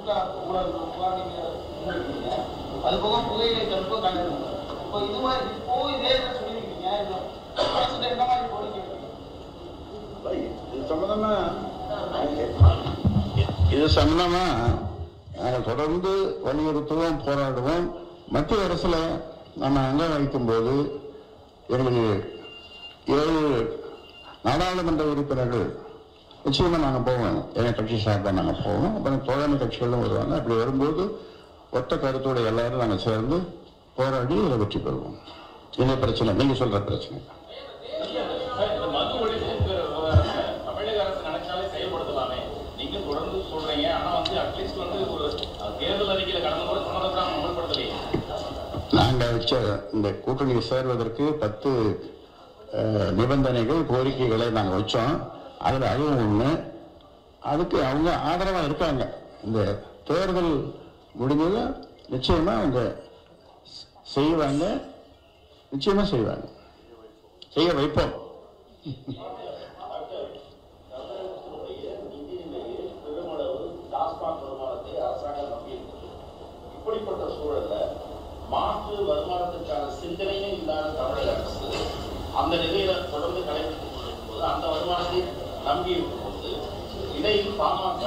கூட்டா ஊடகங்களாக தடுப்பு இது சம்மந்தமா சம்பந்தமா? நாங்கள் தொடர்ந்து வலியுறுத்துவோம் போராடுவோம். மத்திய அரசுல நம்ம வைக்கும் போது எங்களுக்கு ஏழு நாடாளுமன்ற உறுப்பினர்கள் நிச்சயமா நாங்க போவோம். எங்க கட்சி சார்பாக நாங்க போவோம். அப்புறம் தோழமை கட்சிகளும் வருவாங்க. அப்படி வரும்போது ஒத்த கருத்தோட எல்லாரும் நாங்க சேர்ந்து போராடி இதை வெற்றி பெறுவோம். இந்த பிரச்சனை நீங்க சொல்ற பிரச்சனை. சார், இந்த மது ஒழிப்புங்கிற விவகாரத்தை தமிழக அரசு நினைச்சாலே செயல்படுத்தலாமே. நீங்க தொடர்ந்து சொல்றீங்க. ஆனா வந்து அட்லீஸ்ட் வந்து ஒரு அஹ், தேர்தல் அறிக்கையில கடந்த முறை சொன்னதை தான் அமல்படுத்தலையே. நாங்க வச்ச இந்த கூட்டணி சேர்வதற்கு பத்து நிபந்தனைகள் கோரிக்கைகளை நாங்க வச்சோம். அதில் அதுவும் ஒன்று அதுக்கு அவங்க ஆதரவாக இருக்காங்க. இந்த தேர்தல் முடிஞ்சது நிச்சயமாக அவங்க செய்வாங்க. நிச்சயமாக செய்வாங்க. செய்ய வைப்போம். இப்படிப்பட்ட சூழல்ல மாற்று வருமானத்திற்கான சிந்தனையே இல்லாத தமிழக அரசு அந்த நிலையில தொடர்ந்து கடைபிடித்துக் கொண்டிருக்கும் அந்த வருமானத்தை நம்பி இருக்கும் பொழுது இடையில் பாமக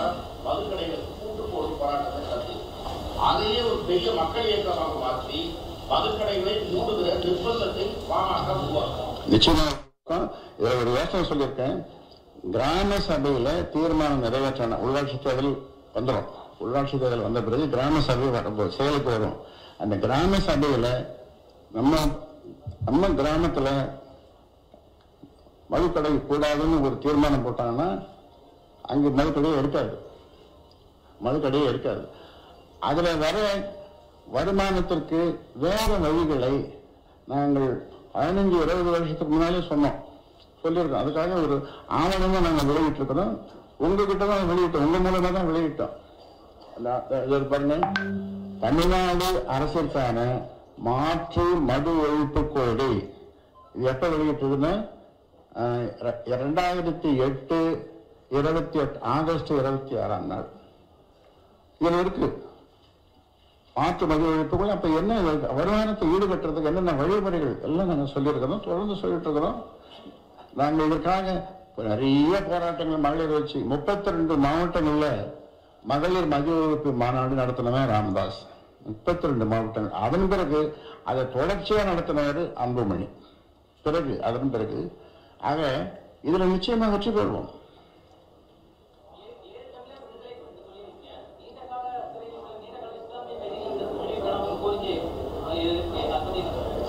மதுக்கடைகளுக்கு கூட்டு போடும் போராட்டத்தை நடத்தி அதையே ஒரு பெரிய மக்கள் இயக்கமாக மாற்றி மதுக்கடைகளை மூடுகிற நிர்பந்தத்தை பாமக உருவாக்கும். நிச்சயமா. இருக்கும். இதுல ஒரு யோசனை சொல்லியிருக்கேன். கிராம சபையில தீர்மானம் நிறைவேற்றணும். உள்ளாட்சி தேர்தல் வந்துடும் உள்ளாட்சி தேர்தல் வந்த பிறகு கிராம சபை செயலுக்கு வரும். அந்த கிராம சபையில நம்ம நம்ம கிராமத்துல மதுக்கடை கூடாதுன்னு ஒரு தீர்மானம் போட்டாங்கன்னா அங்கே மதுக்கடையை இருக்காது மதுக்கடையை எடுக்காது. அதில் வர வருமானத்திற்கு வேற வழிகளை நாங்கள் பதினஞ்சு இருபது வருஷத்துக்கு முன்னாலே சொன்னோம். சொல்லியிருக்கோம். அதுக்காக ஒரு ஆவணமாக நாங்கள் வெளியிட்டிருக்கிறோம். உங்ககிட்ட தான் வெளியிட்டோம். உங்கள் மூலமாக தான் வெளியிட்டோம். இது பாருங்க. தமிழ்நாடு அரசிற்கான மாற்று மது ஒழிப்பு கொள்கை இது எப்போ வெளியிட்டதுன்னு இரண்டாயிரத்தி எட்டு இருபத்தி எட்டு ஆகஸ்ட் இருபத்தி ஆறாம் நாள். இதில் இருக்கு. மாற்று மது அப்போ அப்ப என்ன வருமானத்தை ஈடுபட்டுறதுக்கு என்னென்ன வழிமுறைகள்? எல்லாம் நாங்கள் சொல்லியிருக்கிறோம். தொடர்ந்து சொல்லிட்டு இருக்கிறோம் நாங்க இதற்காக நிறைய போராட்டங்கள் மகளிர் வச்சு முப்பத்தி ரெண்டு மாவட்டங்கள்ல மகளிர் மது மாநாடு நடத்தினவன் ராமதாஸ். முப்பத்தி ரெண்டு மாவட்டங்கள். அதன் பிறகு அதை தொடர்ச்சியா நடத்தினவர் அன்புமணி. பிறகு அதன் பிறகு ஆக இதுல நிச்சயமா வெற்றி பெறுவோம்.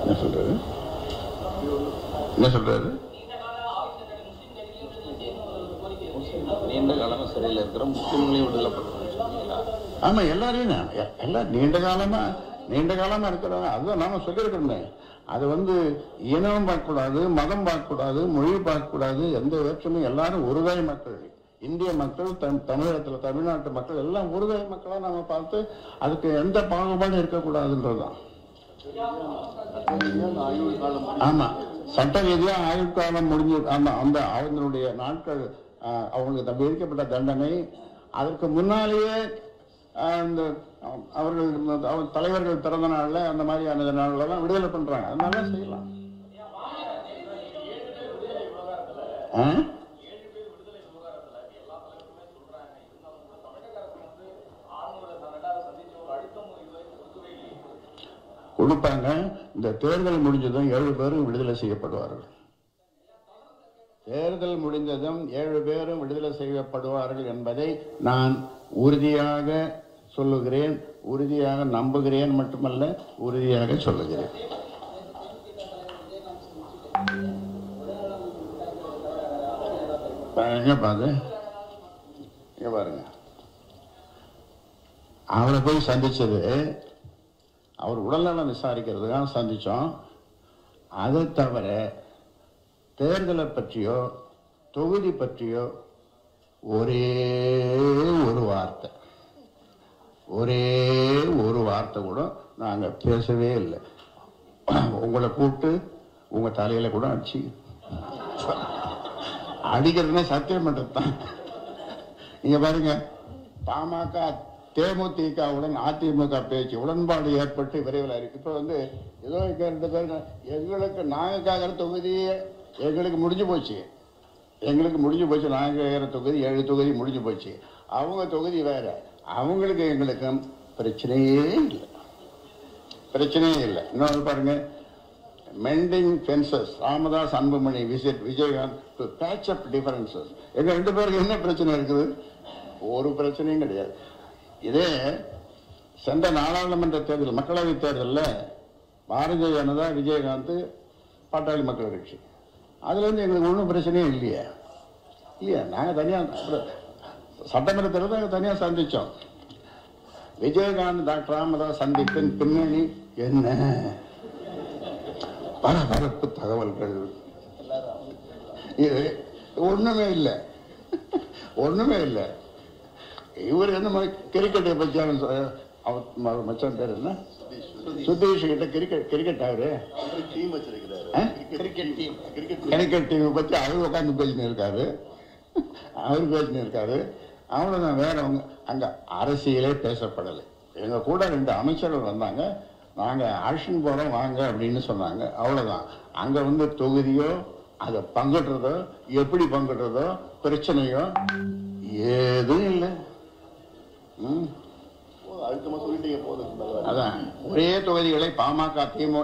என்ன சொல்றாரு? என்ன சொல்றாரு? நீண்ட காலமா சிறையில் இருக்கிற முஸ்லிம்களையும் விடுதலை ஆமா எல்லாரையும் நான் எ- எல்லாம் நீண்ட காலமா நீண்ட காலமா இருக்கிறவங்க அதுதான் நாம சொல்லியிருக்கிறோமே. அது வந்து இனம் பார்க்கக்கூடாது மதம் பார்க்கக்கூடாது மொழி பார்க்கக்கூடாது எந்த வேற்றுமையும் எல்லாரும் ஒருதாய் மக்கள். இந்திய மக்கள் தம்- தமிழகத்தில் தமிழ்நாட்டு மக்கள் எல்லாம் ஒருதாய் மக்களாக நம்ம பார்த்து அதுக்கு எந்த பாகுபாடும் இருக்கக்கூடாதுன்றதுதான். ஆமாம் காலம் சட்ட ரீதியாக ஆயுள் காலம் முடிஞ்சு ஆமாம் அந்த அவங்களுடைய நாட்கள் அவங்களுக்கு தம்பி விதிக்கப்பட்ட தண்டனை. அதற்கு முன்னாலேயே அந்த அவர்கள் அவர் தலைவர்கள் பிறந்த நாளில் அந்த மாதிரியான நாளில் தான் விடுதலை பண்ணுறாங்க அதனால செய்யலாம். ஆ? கொடுப்பாங்க. இந்த தேர்தல் முடிஞ்சதும் ஏழு பேரும் விடுதலை செய்யப்படுவார்கள். தேர்தல் முடிந்ததும் ஏழு பேரும் விடுதலை செய்யப்படுவார்கள் என்பதை நான் உறுதியாக சொல்லுகிறேன் உறுதியாக நம்புகிறேன் மட்டுமல்ல உறுதியாக சொல்லுகிறேன். எங்க பாரு இங்க பாருங்க. அவரை போய் சந்திச்சது அவர் உடல்நலம் விசாரிக்கிறதுக்காக சந்திச்சோம். அதை தவிர தேர்தலை பற்றியோ தொகுதி பற்றியோ ஒரே ஒரு வார்த்தை. ஒரே ஒரு வார்த்தை கூட நாங்கள் பேசவே இல்லை. உங்களை கூப்பிட்டு உங்கள் தலையில் கூட அடிச்சு அடிக்கிறதுனா சத்தியம் பண்றது தான் பாருங்க பாமக தேமுதிகவுடன் அதிமுக பேச்சு உடன்பாடு ஏற்பட்டு விரைவில் இருக்கு இப்போ வந்து ஏதோ ரெண்டு பேர் எங்களுக்கு நாங்கள் கேட்குற எங்களுக்கு முடிஞ்சு போச்சு. எங்களுக்கு முடிஞ்சு போச்சு. நாங்கள் கேட்குற தொகுதி ஏழு தொகுதி முடிஞ்சு போச்சு. அவங்க தொகுதி வேற. அவங்களுக்கு எங்களுக்கும் பிரச்சனையே இல்லை. பிரச்சனையே இல்லை. இன்னொன்று பாருங்க. Mending fences Ramadoss Anbumani visit Vijayakanth to patch up differences எங்கள் ரெண்டு பேருக்கு என்ன பிரச்சனை இருக்குது? ஒரு பிரச்சனையும் கிடையாது. இதே சென்ற நாடாளுமன்ற தேர்தல் மக்களவைத் தேர்தலில் பாரதிய ஜனதா விஜயகாந்த் பாட்டாளி மக்கள் கட்சி. அதுல இருந்து எங்களுக்கு ஒன்றும் பிரச்சனையே இல்லையே. இல்லையா நாங்கள் தனியாக சட்டமன்ற தேர்தல் நாங்கள் தனியாக சந்திச்சோம். விஜயகாந்த் டாக்டர் ராமதாஸ் சந்திப்பின் பின்னணி என்ன? பரபரப்பு தகவல்கள். இது ஒண்ணுமே இல்லை. ஒண்ணுமே இல்லை. இவர் என்ன கிரிக்கெட்டை பற்றி அவன் சொ- அவர் மச்சான் பேர் என்ன? சுதீஷ். கிட்ட கிரிக்கெட் கிரிக்கெட் அவரு? டீம் வச்சிருக்கிறாரு? கிரிக்கெட் டீம் பற்றி அவர் உட்காந்து பேசின்னு இருக்காரு அவர் பேசின்னு இருக்காரு அவ்வளோதான் வேற அவங்க அங்கே அரசியலே பேசப்படலை. எங்கள் கூட ரெண்டு அமைச்சர்கள் வந்தாங்க. நாங்கள் ஆக்ஷன் போகிறோம் வாங்க அப்படின்னு சொன்னாங்க. அவ்வளோதான் அங்கே வந்து தொகுதியோ அதை பங்கிடுறதோ எப்படி பங்கிடுறதோ பிரச்சனையோ ஏதும் இல்லை. ம்? அழுத்தமா சொல்லிட்டீங்க போதும். அதான் ஒரே தொகுதிகளை பாமக திமுக